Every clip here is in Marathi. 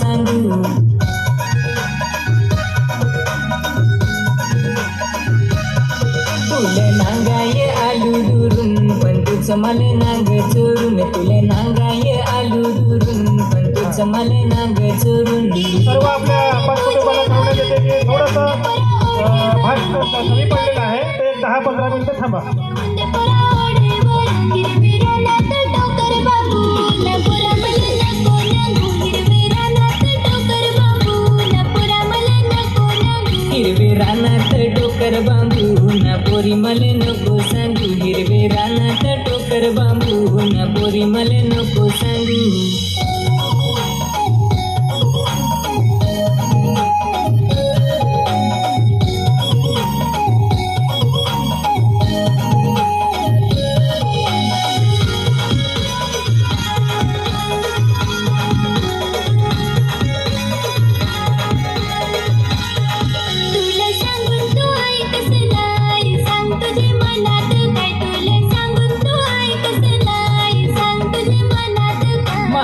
सांगू? तुला नांगाय आलू दुरून पण तुझं मला नांग चोरून. तुला नांगाय आलू दुरून पण तुझं मला नांग चोरून. सर्व आपल्या सांगण्यात येते की थोडंसं कमी पडलेलं आहे. ते दहा पंधरा मिनिटं थांबा. टोकर बांबू ना पोरी मला नको सांगू हिरवे रानात टोकर बांबू ना पोरी मला नको सांगू.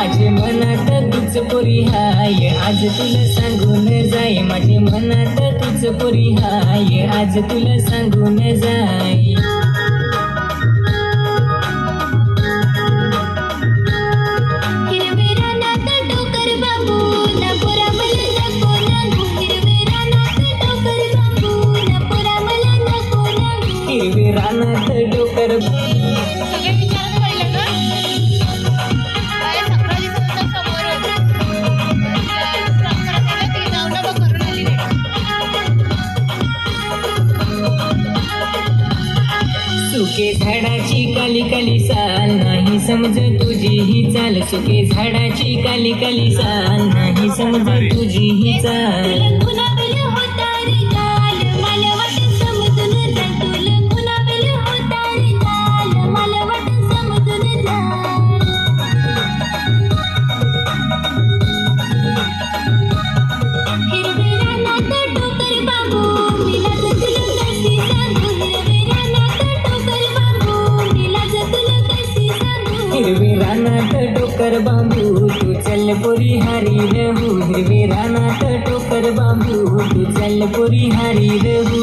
माझे मनात तुझ पोरी हाय. आज तुला सांगून जाय माझे मनात तुझ पोरी हाय. आज तुला सांगून जाय. सुके झाडाची काली काली साल नाही समज तुझी ही चाल. सुके झाडाची काली काली साल नाही समज तुझी ही चाल. हिरवी रानात टोकर बांबू तू चल पोरी हारी रहू. हिरवी रानात टोकर बांबू तू चल पोरी हारी रहू.